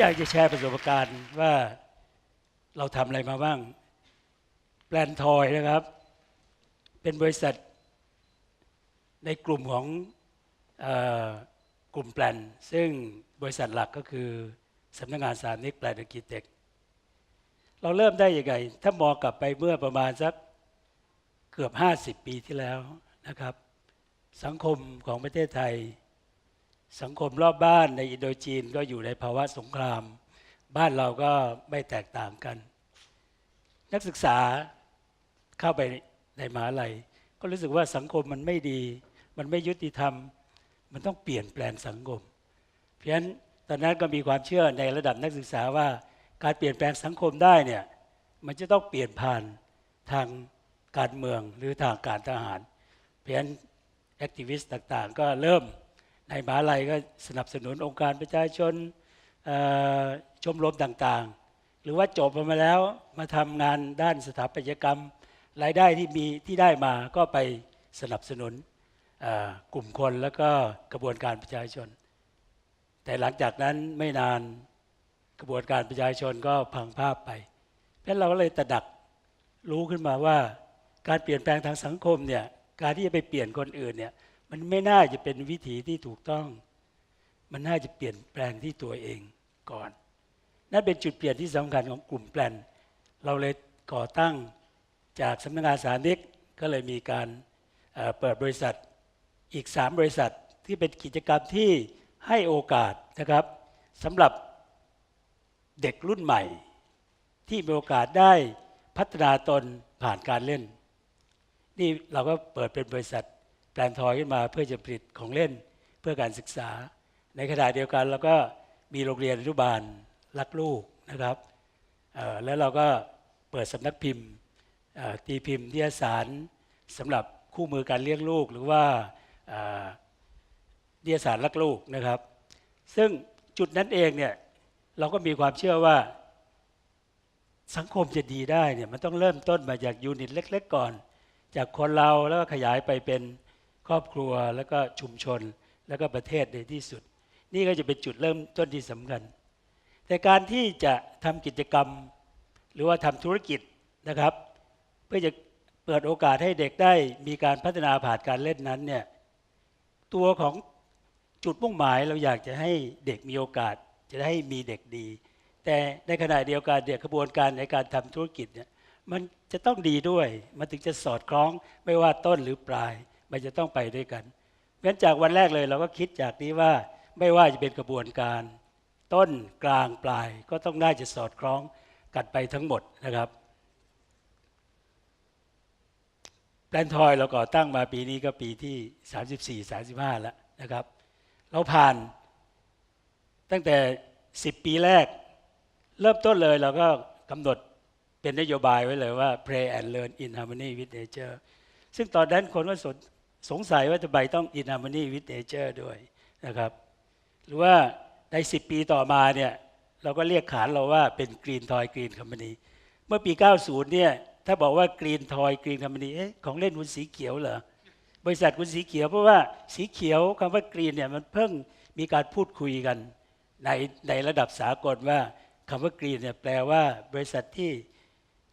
อยากจะแชร์ประสบการณ์ว่าเราทำอะไรมาบ้าง แปลนทอยนะครับ เป็นบริษัทในกลุ่มของออกลุ่มแปลน ซึ่งบริษัทหลักก็คือสำนักงานสารนิกแปลนกิเทคเราเริ่มได้ยังไง ถ้ามองกลับไปเมื่อประมาณสักเกือบ 50 ปีที่แล้วนะครับ สังคมของประเทศไทย สังคมรอบบ้านในอินโดจีนก็อยู่ในภาวะสงคราม บ้านเราก็ไม่แตกต่างกัน นักศึกษาเข้าไปในมหาลัย ก็รู้สึกว่าสังคมมันไม่ดี มันไม่ยุติธรรม มันต้องเปลี่ยนแปลงสังคม เพราะฉะนั้นตอนนั้นก็มีความเชื่อในระดับนักศึกษาว่าการเปลี่ยนแปลงสังคมได้เนี่ยมันจะต้องเปลี่ยนผ่านทางการเมืองหรือทางการทหาร เพราะฉะนั้นแอคทิวิสต์ต่างๆ ก็เริ่ม ในมหาลัยก็สนับสนุนองค์การประชาชนชมรมต่างๆ หรือว่าจบมาแล้วมาทำงานด้านสถาปัตยกรรม รายได้ที่มีที่ได้มาก็ไปสนับสนุนกลุ่มคนแล้วก็กระบวนการประชาชน แต่หลังจากนั้นไม่นานกระบวนการประชาชนก็พังภาพไปเพราะเราก็เลยตระดักรู้ขึ้นมาว่า การเปลี่ยนแปลงทางสังคมเนี่ยการที่จะไปเปลี่ยนคนอื่นเนี่ย มันไม่น่าจะเป็นวิถีที่ถูกต้อง มันน่าจะเปลี่ยนแปลงที่ตัวเองก่อน นั่นเป็นจุดเปลี่ยนที่สำคัญของกลุ่มแปลน เราเลยก่อตั้งจากสำนักงานสาธารณนิกก็เลยมีการเอ่อเปิดบริษัทอีก 3 บริษัทที่เป็นกิจกรรมที่ให้โอกาสนะครับสำหรับเด็กรุ่นใหม่ ที่มีโอกาสได้พัฒนาตนผ่านการเล่น นี่เราก็เปิดเป็นบริษัท แปลนทอยขึ้นมาเพื่อจะผลิตของเล่นเพื่อการศึกษา ในขณะเดียวกันเราก็มีโรงเรียนอนุบาลรักลูกนะครับแล้วเราก็เปิดสำนักพิมพ์ตีพิมพ์นิยสารสำหรับคู่มือการเลี้ยงลูก หรือว่าเอ่อนิยสารรักลูกนะครับ ซึ่งจุดนั้นเองเนี่ยเราก็มีความเชื่อว่าสังคมจะดีได้เนี่ยมันต้องเริ่มต้นมาจากยูนิตเล็ก ๆ ก่อน จากคนเราแล้วก็ขยายไปเป็น ครอบครัวแล้วก็ชุมชนแล้วก็ประเทศในที่สุด นี่ก็จะเป็นจุดเริ่มต้นที่สำคัญ แต่การที่จะทำกิจกรรม หรือว่าทำธุรกิจนะครับ เพื่อจะเปิดโอกาสให้เด็กได้มีการพัฒนาผ่านการเล่นนั้นเนี่ยตัวของจุดมุ่งหมายเราอยากจะให้เด็กมีโอกาส จะได้มีเด็กดี แต่ในขณะเดียวกันเนี่ยกระบวนการในการทำธุรกิจเนี่ยมันจะต้องดีด้วย มันถึงจะสอดคล้องไม่ว่าต้นหรือปลาย มันจะต้องไปด้วยกันเพราะฉะนั้นจากวันแรกเลยเราก็คิดจากนี้ว่าไม่ว่าจะเป็นกระบวนการ ต้นกลางปลายก็ต้องน่าจะสอดคล้องกันไปทั้งหมดนะครับแปลนทอยเราก่อตั้งมาปีนี้ก็ปีที่ 34 35 แล้วนะครับ เราผ่านตั้งแต่ 10 ปีแรก เริ่มต้นเลยเราก็กำหนดเป็นนโยบายไว้เลยว่า pray and learn in harmony with nature ซึ่งตอนนั้นคนก็สน สงสัยว่าจะไปต้อง in harmony with nature ด้วยนะครับ หรือว่าใน 10 ปีต่อมาเนี่ยเราก็เรียกขานเราว่าเป็น Green Toy Green Company เมื่อปี 90 เนี่ยถ้าบอกว่า Green Toy Green Company เอ๊ะของเล่นคุณสีเขียวเหรอบริษัทคุณสีเขียวเพราะว่าสีเขียวคำว่า Green เนี่ยมันเพิ่งมีการพูดคุยกันในในระดับสากลว่าคำว่า Green เนี่ยแปลว่าบริษัทที่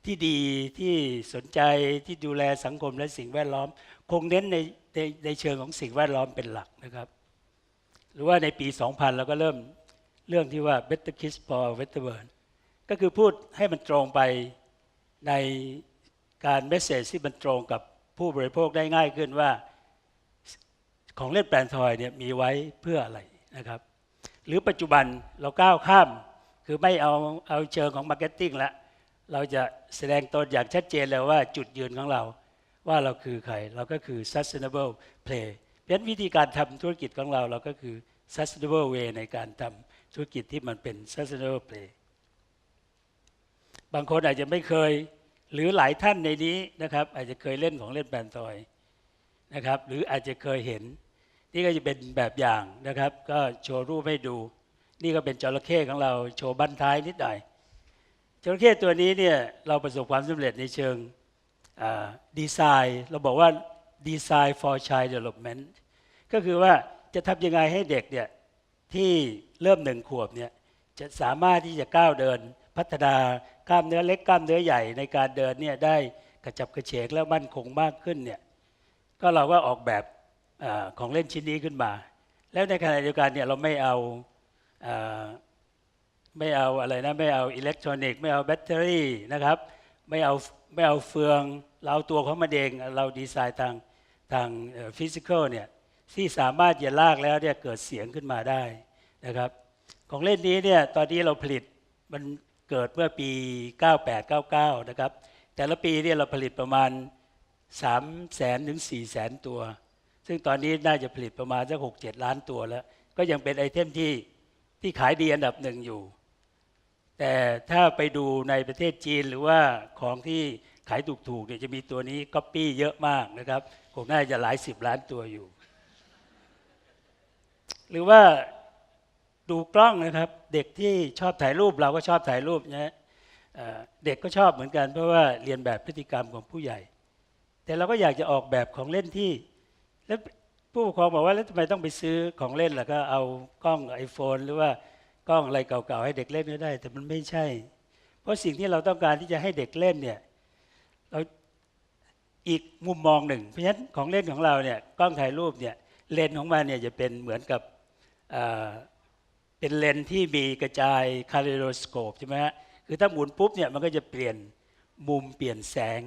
ที่ดีที่สนใจที่ดูแลสังคมและสิ่งแวดล้อม คงเน้นใน ในในเชิงของสิ่งแวดล้อมเป็นหลักนะครับ หรือว่าในปี 2000 เราก็เริ่มเรื่องที่ว่า better kids for better world ก็คือพูดให้มันตรงไปในการเมสเซจที่มันตรงกับผู้บริโภคได้ง่ายขึ้นว่าของเล่นแปลนทอยเนี่ยมีไว้เพื่ออะไรนะครับ หรือปัจจุบันเราก้าวข้าม คือไม่เอาเอาเชิงของมาร์เก็ตติ้งละเราจะแสดงตนอย่างชัดเจนเลยว่าจุดยืนของเรา ว่าเราคือใคร เราก็คือ sustainable play เพราะฉะนั้นวิธีการทำธุรกิจของเราเราก็คือ sustainable way ในการทำธุรกิจที่มันเป็น sustainable play บางคนอาจจะไม่เคย หรือหลายท่านในนี้นะครับ อาจจะเคยเล่นของเล่นแบนทอยนะครับ หรืออาจจะเคยเห็น นี่ก็จะเป็นแบบอย่างนะครับ ก็โชว์รูปให้ดู นี่ก็เป็นจระเข้ของเราโชว์บั้นท้ายนิดหน่อยจระเข้ตัวนี้เนี่ยเราประสบความสำเร็จในเชิง ดีไซน์เราบอกว่าดีไซน์ for child development ก็คือว่าจะทำยังไงให้เด็กเนี่ยที่เริ่มหนึ่งขวบเนี่ยจะสามารถที่จะก้าวเดิน พัฒนากล้ามเนื้อเล็กกล้ามเนื้อใหญ่ในการเดินเนี่ยได้กระจับกระเฉงและมั่นคงมากขึ้นเนี่ยก็เราก็ออกแบบอของเล่นชิ้นนี้ขึ้นมา แล้วในขณะเดียวกันเนี่ยเราไม่เอาอ่าไม่เอาอะไรนะไม่เอาอิเล็กทรอนิกส์ไม่เอาแบตเตอรี่นะครับ ไม่เอาไม่เอาเฟืองเราตัวของมันเองเราดีไซน์ทางทางฟิสิกอลเนี่ยที่สามารถจะลากแล้วเนี่ยเกิดเสียงขึ้นมาได้นะครับ ของเล่นนี้เนี่ยตอนนี้เราผลิตมันเกิดเมื่อปี 98 99 นะครับ แต่ละปีเนี่ยเราผลิตประมาณ3แสนถึง4แสนตัว ซึ่งตอนนี้น่าจะผลิตประมาณสัก6 7 ล้านตัวแล้ว ก็ยังเป็นไอเทมที่ที่ขายดีอันดับหนึ่งอยู่ แต่ถ้าไปดูในประเทศจีนหรือว่าของที่ขายถูกๆเนี่ยจะมีตัวนี้ก๊อปปี้เยอะมากนะครับคงน่าจะหลายสิบล้านตัวอยู่ หรือว่าดูกล้องนะครับ เด็กที่ชอบถ่ายรูปเราก็ชอบถ่ายรูปนะเอ่อเด็กก็ชอบเหมือนกัน เพราะว่าเรียนแบบพฤติกรรมของผู้ใหญ่ แต่เราก็อยากจะออกแบบของเล่นที่ แล้วผู้ปกครองบอกว่าแล้วทำไมต้องไปซื้อของเล่นล่ะก็เอากล้อง iPhone หรือว่า กล้องอะไรเก่าๆให้เด็กเล่นก็ได้ แต่มันไม่ใช่ เพราะสิ่งที่เราต้องการที่จะให้เด็กเล่นเนี่ยเราอีกมุมมองหนึ่ง เพราะฉะนั้นของเล่นของเราเนี่ยกล้องถ่ายรูปเนี่ยเลนส์ของมันเนี่ยจะเป็นเหมือนกับเเป็นเลนส์ที่มีกระจายคาลิโดสโคปใช่ไหมฮะคือถ้าหมุนปุ๊บเนี่ยมันก็จะเปลี่ยนมุมเปลี่ยนแสง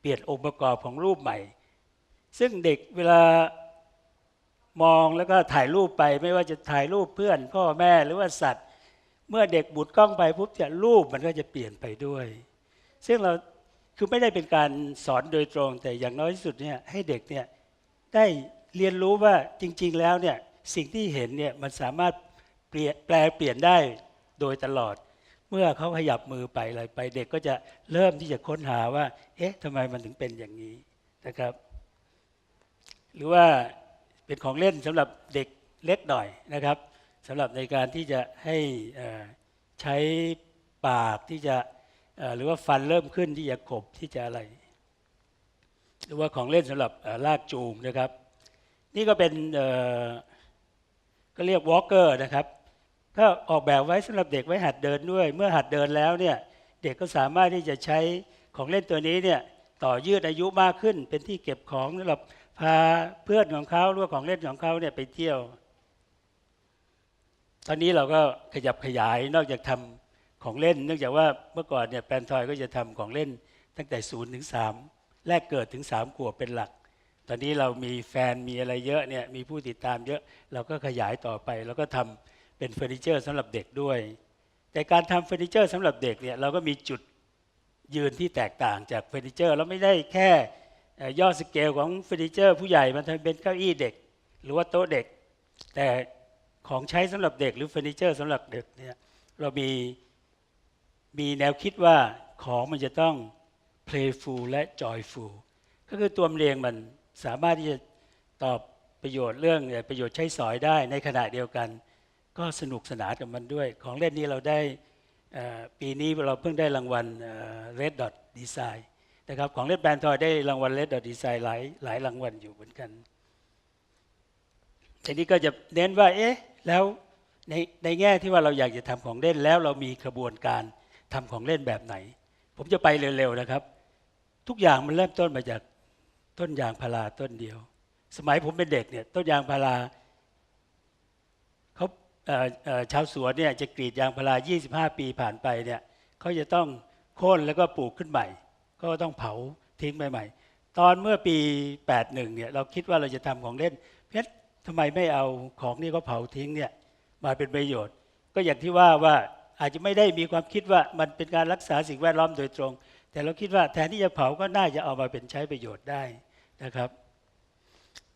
เปลี่ยนองค์ประกอบของรูปใหม่ ซึ่งเด็กเวลา มองแล้วก็ถ่ายรูปไปไม่ว่าจะถ่ายรูปเพื่อนพ่อแม่หรือว่าสัตว์ เมื่อเด็กบุดกล้องไปปุ๊บจะรูปมันก็จะเปลี่ยนไปด้วย ซึ่งเราคือไม่ได้เป็นการสอนโดยตรง แต่อย่างน้อยที่สุดเนี่ยให้เด็กเนี่ยได้เรียนรู้ว่าจริง ๆ แล้วเนี่ยสิ่งที่เห็นเนี่ยมันสามารถเปลี่ยนแปลเปลี่ยนได้โดยตลอด เมื่อเขาขยับมือไปอะไรไป เด็กก็จะเริ่มที่จะค้นหาว่า เอ๊ะทำไมมันถึงเป็นอย่างนี้นะครับ หรือว่า เป็นของเล่นสำหรับเด็กเล็กหน่อยนะครับสำหรับในการที่จะให้ใช้ปากที่จะหรือว่าฟันเริ่มขึ้นที่จะขบที่จะอะไร หรือว่าของเล่นสำหรับลากจูงนะครับ นี่ก็เป็นก็เรียกวอล์กเกอร์นะครับก็ออกแบบไว้สำหรับเด็กไว้หัดเดินด้วย เมื่อหัดเดินแล้วเนี่ยเด็กก็สามารถที่จะใช้ของเล่นตัวนี้เนี่ยต่อยืดอายุมากขึ้น เป็นที่เก็บของสำหรับ พาเพื่อนของเขาหรือของเล่นของเขาเนี่ยไปเที่ยว ตอนนี้เราก็ขยับขยายนอกจากทำของเล่น เนื่องจากว่าเมื่อก่อนเนี่ยแปนทอยก็จะทำของเล่นตั้งแต่ศูนย์ถึงสามแรกเกิดถึงสามขวบเป็นหลัก ตอนนี้เรามีแฟนมีอะไรเยอะเนี่ยมีผู้ติดตามเยอะเราก็ขยายต่อไป แล้วก็ทำเป็นเฟอร์นิเจอร์สำหรับเด็กด้วย แต่การทำเฟอร์นิเจอร์สำหรับเด็กเนี่ยเราก็มีจุดยืนที่แตกต่างจากเฟอร์นิเจอร์เราไม่ได้แค่ ย่อสเกลของเฟอร์นิเจอร์ ผู้ใหญ่มันทำเป็นเก้าอี้เด็ก หรือว่าโต๊ะเด็ก แต่ของใช้สำหรับเด็กหรือเฟอร์นิเจอร์สำหรับเด็กเนี่ยเรามีมีแนวคิดว่าของมันจะต้อง playful และ joyful ก็คือตัวเรียงมันสามารถที่จะตอบประโยชน์เรื่องประโยชน์ใช้สอยได้ในขณะเดียวกัน ก็สนุกสนานกับมันด้วย ของเล่นนี้เราได้ปีนี้เราเพิ่งได้รางวัล Red Dot Design นะครับของเล่นแบรนด์ทอยได้รางวัล Red Dot Design หลายหลายรางวัลอยู่เหมือนกันทีนี้ก็จะเน้นว่าเอ๊ะแล้วในในแง่ที่ว่าเราอยากจะทำของเล่นแล้วเรามีกระบวนการทำของเล่นแบบไหน ผมจะไปเร็วๆนะครับ ทุกอย่างมันเริ่มต้นมาจากต้นยางพาราต้นเดียว สมัยผมเป็นเด็กเนี่ยต้นยางพาราเขาเชาวสวนเนี่ยจะกรีดยางพารา 25 ปีผ่านไปเนี่ยเขาจะต้องโค่นแล้วก็ปลูกขึ้นใหม่ ก็ต้องเผาทิ้งไปใหม่ ตอนเมื่อปี 81เนี่ยเราคิดว่าเราจะทำของเล่น เพชรทำไมไม่เอาของนี่ก็เผาทิ้งเนี่ยมาเป็นประโยชน์ ก็อย่างที่ว่าว่าอาจจะไม่ได้มีความคิดว่ามันเป็นการรักษาสิ่งแวดล้อมโดยตรง แต่เราคิดว่าแทนที่จะเผาก็น่าจะเอามาเป็นใช้ประโยชน์ได้นะครับ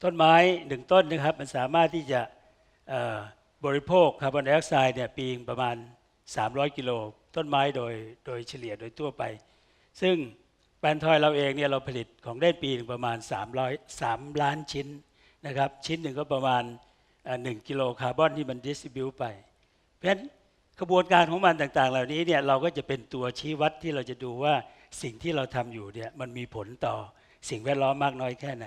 ต้นไม้หนึ่งต้นนะครับ มันสามารถที่จะบริโภคคาร์บอนไดออกไซด์เนี่ยปีงประมาณ 300 กิโลต้นไม้โดยโดยเฉลี่ยโดยทั่วไป ซึ่ง แปลนทอยเราเองเนี่ยเราผลิตของได้ปีหนึ่งประมาณ 300 3 ล้านชิ้นนะครับ ชิ้นหนึ่งก็ประมาณเอ่อ1กิโลคาร์บอนที่มันดิสติบิวไป เพราะฉะนั้นกระบวนการของมันต่าง ๆ เหล่านี้เนี่ยเราก็จะเป็นตัวชี้วัดที่เราจะดูว่าสิ่งที่เราทำอยู่เนี่ยมันมีผลต่อสิ่งแวดล้อมมากน้อยแค่ไหน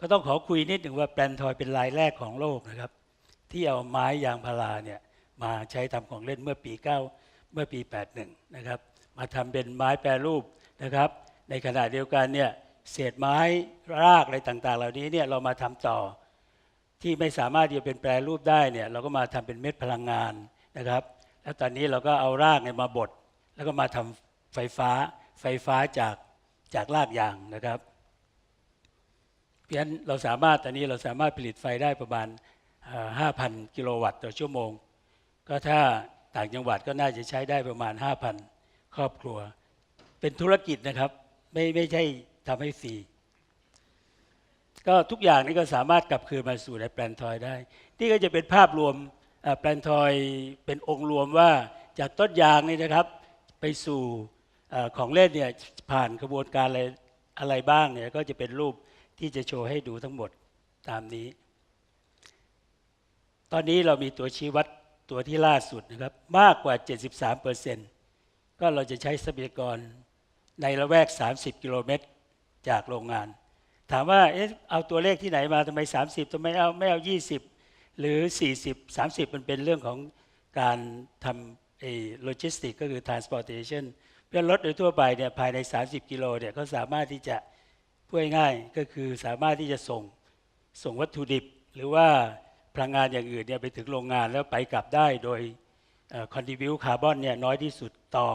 ก็ต้องขอคุยนิดหนึ่งว่าแปลนทอยเป็นรายแรกของโลกนะครับ ที่เอาไม้ยางพาราเนี่ยมาใช้ทำของเล่นเมื่อปี 9 เมื่อปี 81 นะครับ มาทำเป็นไม้แปรรูปนะครับ ในขณะเดียวกันเนี่ยเศษไม้รากอะไรต่าง ๆ เหล่านี้เนี่ยเรามาทำต่อ ที่ไม่สามารถที่จะเป็นแปรรูปได้เนี่ยเราก็มาทำเป็นเม็ดพลังงานนะครับ แล้วตอนนี้เราก็เอารากเนี่ยมาบดแล้วก็มาทำไฟฟ้าไฟฟ้าจากจากรากยางนะครับเพราะฉะนั้นเราสามารถตอนนี้เราสามารถผลิตไฟได้ประมาณห้าพันกิโลวัตต์ต่อชั่วโมง ก็ถ้าต่างจังหวัดก็น่าจะใช้ได้ประมาณ 5,000 ครอบครัว เป็นธุรกิจนะครับ ไม่ไม่ใช่ทำให้ฟรีก็ทุกอย่างนี้ก็สามารถกลับคืนมาสู่ในแปลนทอยได้ นี่ก็จะเป็นภาพรวมแปลนทอยเป็นองค์รวมว่าจากต้นยางนี่นะครับ ไปสู่ของเล่นเนี่ยผ่านกระบวนการอะไรอะไรบ้างเนี่ยก็จะเป็นรูปที่จะโชว์ให้ดูทั้งหมดตามนี้ ตอนนี้เรามีตัวชี้วัดตัวที่ล่าสุดนะครับ มากกว่า 73เปอร์เซ็นต์ ก็เราจะใช้ทรัพยากรในละแวก 30 กิโลเมตรจากโรงงาน ถามว่าเอ๊ะเอาตัวเลขที่ไหนมาทำไม 30ทำไมเอาไม่เอา 20 หรือ 40 30 มันเป็นเรื่องของการทำเอโลจิสติกก็คือ transportation เพื่อรถโดยทั่วไปเนี่ยภายใน 30 กิโลเนี่ยก็สามารถที่จะพูดง่ายก็คือสามารถที่จะส่งส่งวัตถุดิบ หรือว่าพลังงานอย่างอื่นเนี่ยไปถึงโรงงานแล้วไปกลับได้โดย คอนดิวิวคาร์บอนเนี่ยน้อยที่สุดต่อ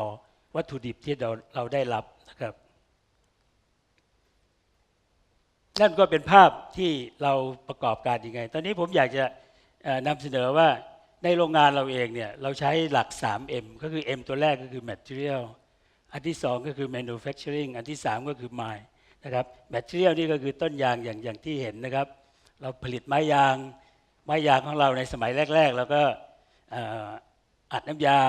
วัตถุดิบที่เราเราได้รับนะครับ นั่นก็เป็นภาพที่เราประกอบการยังไง ตอนนี้ผมอยากจะนำเสนอว่าในโรงงานเราเองเนี่ยเราใช้หลัก 3M ก็คือ M ตัวแรกก็คือ Material อันที่สองก็คือ Manufacturing อันที่สามก็คือ Mind นะครับ Material นี่ก็คือต้นยางอย่างอย่างที่เห็นนะครับ เราผลิตไม้ยาง ไม้ยางของเราในสมัยแรกๆเราก็ อัดน้ำยา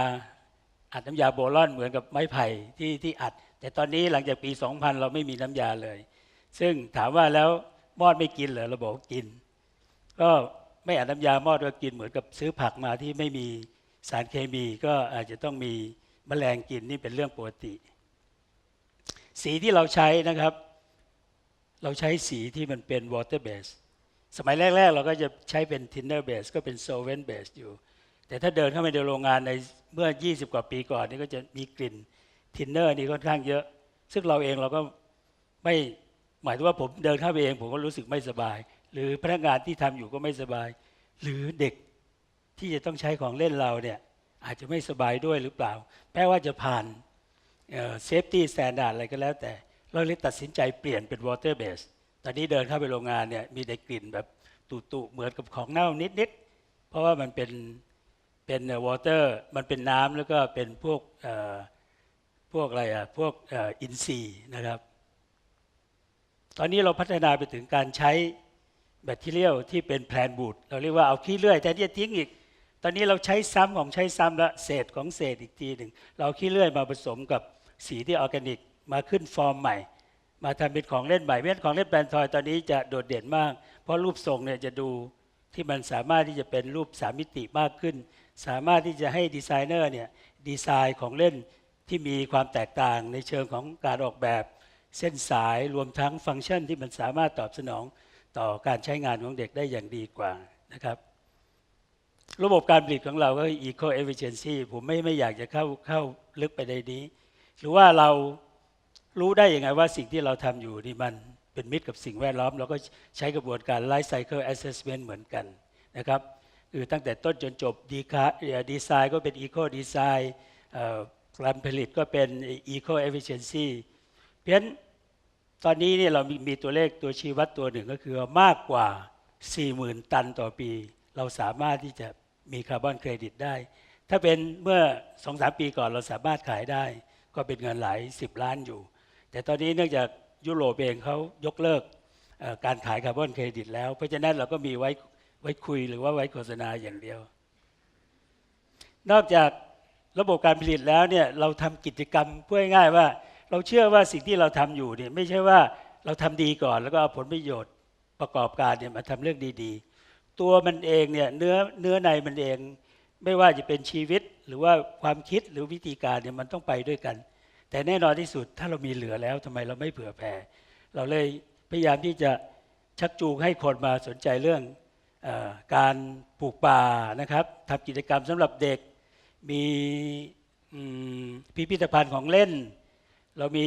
อัดน้ำยาโบรอนเหมือนกับไม้ไผ่ที่ที่อัด แต่ตอนนี้หลังจากปี 2000 เราไม่มีน้ำยาเลย ซึ่งถามว่าแล้วมอดไม่กินเหรอเราบอกกิน ก็ไม่อัดน้ำยามอดก็กินเหมือนกับซื้อผักมาที่ไม่มีสารเคมีก็อาจจะต้องมีแมลงกินนี่เป็นเรื่องปกติ สีที่เราใช้นะครับ เราใช้สีที่มันเป็น water base สมัยแรก ๆ เราก็จะใช้เป็น tinner base ก็เป็น solvent base อยู่ แต่ถ้าเดินเข้าไปในโรงงานในเมื่อ 20 กว่าปีก่อนนี่ก็จะมีกลิ่น thinner นี่ค่อนข้างเยอะ ซึ่งเราเองเราก็ไม่หมายถึงว่าผมเดินเข้าไปเอง ผมก็รู้สึกไม่สบาย หรือพนักงานที่ทำอยู่ก็ไม่สบาย หรือเด็กที่จะต้องใช้ของเล่นเราเนี่ยอาจจะไม่สบายด้วยหรือเปล่าแม้ว่าจะผ่านเซฟตี้สแตนดาร์ดอะไรก็แล้วแต่ เราเลยตัดสินใจเปลี่ยนเป็น water base ตอนนี้เดินเข้าไปโรงงานเนี่ยมีแต่กลิ่นแบบตุ่ๆเหมือนกับของเน่านิดๆเพราะว่ามันเป็น เป็นวอเตอร์มันเป็นน้ำแล้วก็เป็นพวกพวกอะไรอะพวกอินทรีย์นะครับ ตอนนี้เราพัฒนาไปถึงการใช้แบคทีเรียที่เป็นแพลนบูดเราเรียกว่าเอาขี้เลื่อยแทนที่จะทิ้งอีก ตอนนี้เราใช้ซ้ำของใช้ซ้ำและเศษของเศษอีกทีหนึ่งเราขี้เลื่อยมาผสมกับสีที่ออร์แกนิกมาขึ้นฟอร์มใหม่ มาทำเป็นของเล่นใหม่เพราะฉะนั้นของเล่นแบรนด์ทอยตอนนี้จะโดดเด่นมาก เพราะรูปทรงเนี่ยจะดูที่มันสามารถที่จะเป็นรูปสามมิติมากขึ้น สามารถที่จะให้ดีไซเนอร์เนี่ยดีไซน์ของเล่นที่มีความแตกต่างในเชิงของการออกแบบเส้นสายรวมทั้งฟังก์ชันที่มันสามารถตอบสนองต่อการใช้งานของเด็กได้อย่างดีกว่านะครับ ระบบการผลิตของเราก็ eco efficiency ผมไม่ไม่อยากจะเข้าเข้าลึกไปในนี้ หรือว่าเรารู้ได้ยังไงว่าสิ่งที่เราทำอยู่นี่มันเป็นมิตรกับสิ่งแวดล้อม เราก็ใช้กระบวนการ life cycle assessment เหมือนกันนะครับ คือตั้งแต่ต้นจนจบดีคาดีไซน์ก็เป็น eco design เอ่อการผลิตก็เป็น eco efficiency เพราะฉะนั้นตอนนี้เนี่ยเรามีมีตัวเลขตัวชี้วัดตัวหนึ่งก็คือมากกว่า 40,000 ตันต่อปี เราสามารถที่จะมีคาร์บอนเครดิตได้ ถ้าเป็นเมื่อ2-3ปีก่อนเราสามารถขายได้ ก็เป็นเงินหลาย 10 ล้านอยู่ แต่ตอนนี้เนื่องจากยุโรปเองเขายกเลิกการขายคาร์บอนเครดิตแล้ว เพราะฉะนั้นเราก็มีไว้ ไว้คุยหรือว่าไว้โฆษณาอย่างเดียว นอกจากระบบการผลิตแล้วเนี่ยเราทำกิจกรรมพูดง่ายว่า เราเชื่อว่าสิ่งที่เราทำอยู่เนี่ยไม่ใช่ว่าเราทำดีก่อน แล้วก็เอาผลประโยชน์ประกอบการเนี่ยมาทำเรื่องดีๆ ตัวมันเองเนี่ยเนื้อเนื้อในมันเองไม่ว่าจะเป็นชีวิตหรือว่าความคิดหรือวิธีการเนี่ยมันต้องไปด้วยกัน แต่แน่นอนที่สุดถ้าเรามีเหลือแล้วทำไมเราไม่เผื่อแผ่ เราเลยพยายามที่จะชักจูงให้คนมาสนใจเรื่อง การปลูกป่านะครับทำกิจกรรมสำหรับเด็ก มีพิพิธภัณฑ์ของเล่น เรามี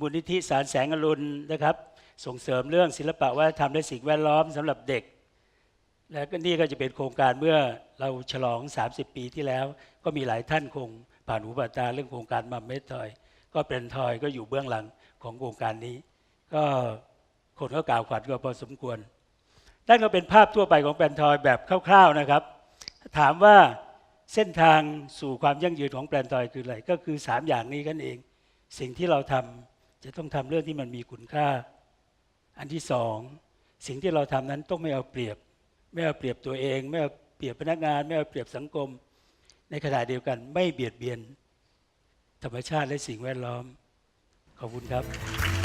มูลนิธิสารแสงอรุณนะครับ ส่งเสริมเรื่องศิลปะวัฒนธรรมและสิ่งแวดล้อมสำหรับเด็ก และก็นี่ก็จะเป็นโครงการเมื่อเราฉลอง 30 ปีที่แล้ว ก็มีหลายท่านคงผ่านหูผ่านตาเรื่องโครงการมัมเมดทอย ก็เป็นทอยก็อยู่เบื้องหลังของโครงการนี้ ก็คนก็กล่าวขวัญก็พอสมควร นั่นก็เป็นภาพทั่วไปของแปลนทอยแบบคร่าว ๆนะครับ ถามว่าเส้นทางสู่ความยั่งยืนของแปลนทอยคืออะไร ก็คือ 3 อย่างนี้กันเอง สิ่งที่เราทำจะต้องทำเรื่องที่มันมีคุณค่า อันที่สองสิ่งที่เราทำนั้นต้องไม่เอาเปรียบ ไม่เอาเปรียบตัวเอง ไม่เอาเปรียบพนักงาน ไม่เอาเปรียบสังคม ในขณะเดียวกันไม่เบียดเบียน ธรรมชาติและสิ่งแวดล้อม ขอบคุณครับ